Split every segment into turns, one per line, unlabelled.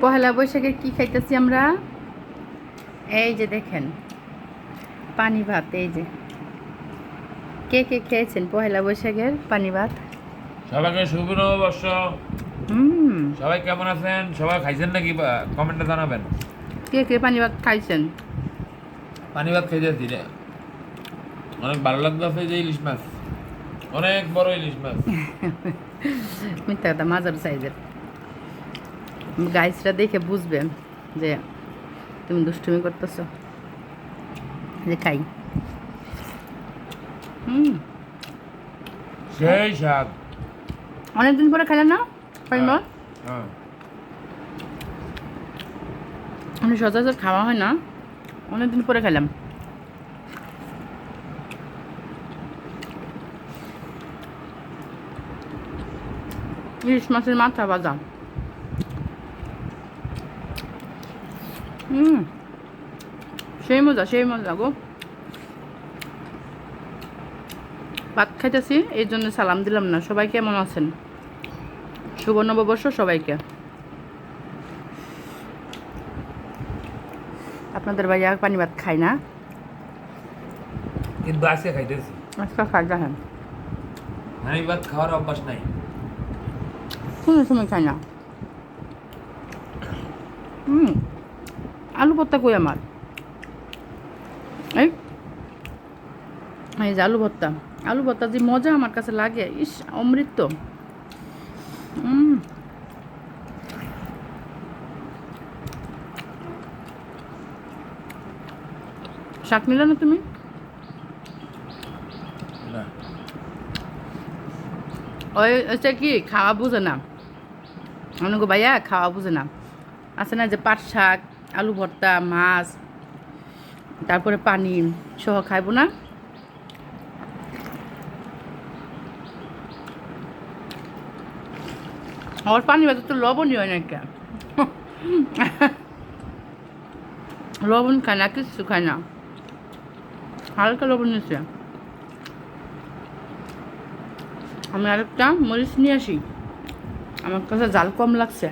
পহেলা বৈশাখে কি খাইতেছি আমরা? এই যে দেখেন পানি ভাত এই যে। কে কে খেয়েছেন পহেলা বৈশাখের পানি ভাত?
সবাইকে শুভ নববর্ষ।
হুম।
সবাই কেমন আছেন? সবাই খাইছেন নাকি? কমেন্টে জানাবেন।
কে কে পানি ভাত খাইছেন?
পানি ভাত খেয়ে যাচ্ছি রে। অনেক ভালো লাগতেছে যে ইলিশ মাছ। অনেক বড় ইলিশ মাছ।
মিথ্যা কথা মাজার সাইজের। গাইসরা দেখে বুঝবে যে তুমি দুষ্টুমি করতেছ। যে খাই। হুম।
সেই স্বাদ।
অনেকদিন পরে খেলে না? ভাত
হ্যাঁ।
আমি সচরাচর খাওয়া হয় না। অনেকদিন পরে খেলাম। ইলিশ মাছের মাথা ভাজা। হুম সেই মজা সেই মজা গো ভাত খাইতেছি এই জন্য সালাম দিলাম না সবাই কেমন আছেন শুভ নববর্ষ সবাইকে আপনাদের ভাইয়া পানি ভাত খায় না
কিন্তু আজকে খাইতেছি
আজকে খাই দেখেন
পানি ভাত খাওয়ার অভ্যাস নাই
কোনো সময় খাই না হুম আলু ভর্তা কই আমার? এই এই যে আলু ভর্তা। আলু ভর্তা যে মজা আমার কাছে লাগে। ইস অমৃত। শাক নিলে না তুমি? ওই হচ্ছে কি খাওয়া বুঝে না। অনেক ভাইয়া খাওয়া বুঝে না। আছে না যে পাট শাক আলু ভর্তা, মাছ, তারপরে পানি সহ খাইবো না। আমার পানি ভাত তো লবণই হয় না কে? লবণ খায় না কিছু খায় না। হালকা লবণ নিচ্ছে আমি আরেকটা মরিচ নিয়ে আসি। আমার কাছে জাল কম লাগছে।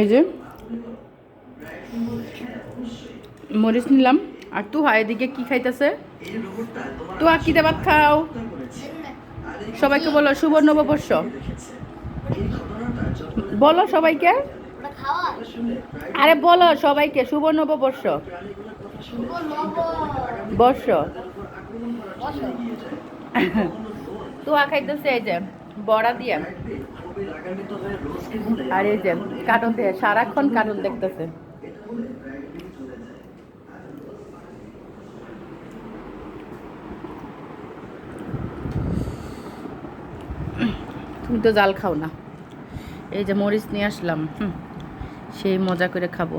এই যে, মরিচ নিলাম। আর তু হয় এদিকে কি খাইতেছে? তু আর কি ভাত খাও? সবাইকে বলো, শুভ নববর্ষ। বলো সবাইকে। আরে বলো সবাইকে, শুভ নববর্ষ। বর্ষ। তুয়া খাইতেছে এই যে, বড়া দিয়ে। আর এই যে কার্টুন দিয়ে, সারাক্ষণ কার্টুন দেখতেছে। তুমি তো জাল খাও না। এই যে মরিচ নিয়ে আসলাম, হুম, সেই মজা করে খাব।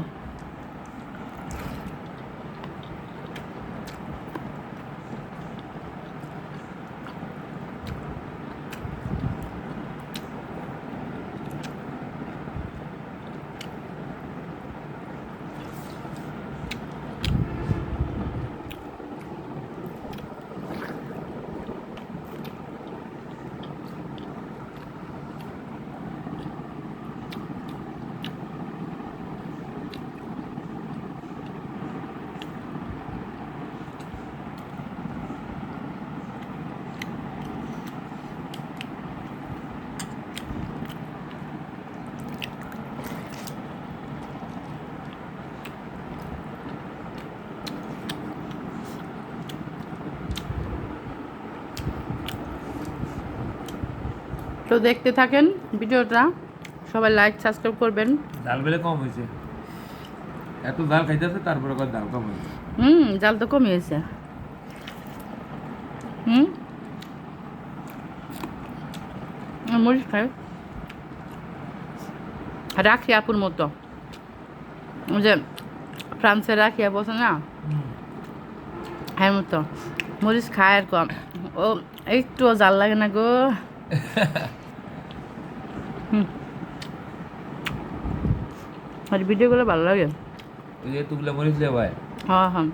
তো দেখতে থাকেন ভিডিওটা। সবাই লাইক সাবস্ক্রাইব করবেন।
ডাল বেলে কম হয়েছে। এত ডাল খাইতেছে তারপরে আবার ডাল কম হয়েছে।
হুম জাল তো কমিয়েছে হুম? মরিচ খাই। রাখি আপুর মতো। যে ফ্রান্সে রাখিয়া বসে না? হ্যাঁ মতো। মরিচ খায় আর কম। ও একটুও জাল লাগে না গো। আর ভিডিওগুলো ভালো লাগে।
তুই যে তুগলা মরিস লে ভাই
হ্যাঁ হ্যাঁ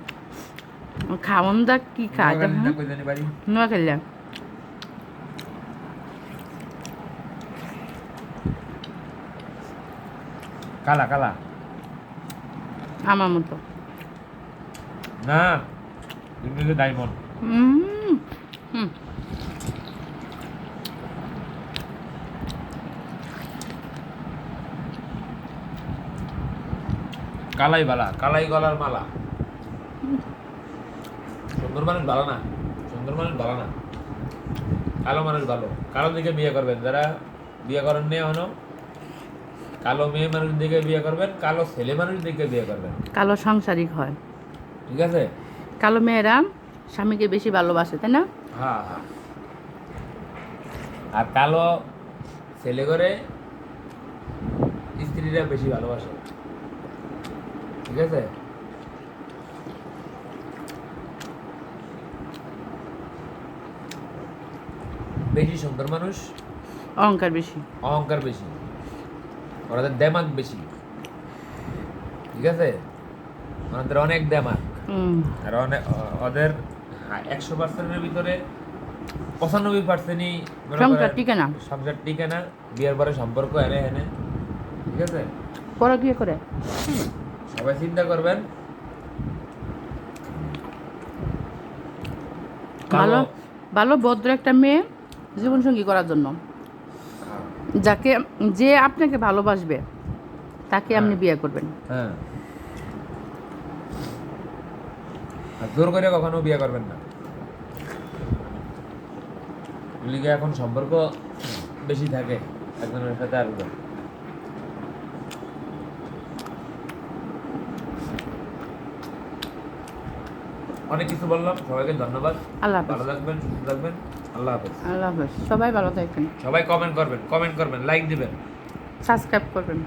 খাওন দা কি খাওয়া যাবে না
কই জানি বাড়ি
না খেলাম
কালা কালা।
আমার মতো।
না তুমি ডাইমন্ড
হুম হুম।
কালাই বালা কালাই গলার মালা। সুন্দর মানুষ ভালো না সুন্দর মানুষ ভালো না। কালো মানুষ ভালো। কালো দিকে বিয়ে করবেন যারা বিয়ে করেন নিয়ে হনো কালো মেয়ে মানুষ দিকে বিয়ে করবেন কালো ছেলে মানুষ দিকে বিয়ে করবেন।
কালো সাংসারিক হয়।
ঠিক আছে?
কালো মেয়েরা স্বামীকে বেশি ভালোবাসে তাই না?
হ্যাঁ হ্যাঁ। আর কালো ছেলে করে স্ত্রীরা বেশি ভালোবাসে। ঠিক আছে বেশি সুন্দর মানুষ?
অহংকার বেশি।
অহংকার বেশি। ওনাদের দেমাগ বেশি। ঠিক আছে ওনাদের অনেক
হুম।
আর অনেক ওদের একশো পার্সেন্টের ভিতরে পঁচানব্বই পার্সেন্টই
সংসার টিকে না।
সংসার টিকে না। বিয়ের পরে সম্পর্ক এনে এনে। ঠিক আছে
পরে বিয়ে করে।
সবাই চিন্তা করবেন।
ভালো ভালো ভদ্র একটা মেয়ে জীবনসঙ্গী করার জন্য। যাকে যে আপনাকে ভালোবাসবে তাকে আপনি বিয়ে করবেন।
হ্যাঁ। জোর করে কখনো বিয়ে করবেন না। লিগে এখন সম্পর্ক বেশি থাকে একজনের সাথে আরেকজন অনেক কিছু বললাম সবাইকে ধন্যবাদ।
আল্লাহ
ভালো থাকবেন সুস্থ থাকবেন। আল্লাহ হাফেজ।
আল্লাহ হাফেজ। সবাই ভালো থাকবেন।
সবাই কমেন্ট করবেন কমেন্ট করবেন লাইক দিবেন।
সাবস্ক্রাইব করবেন।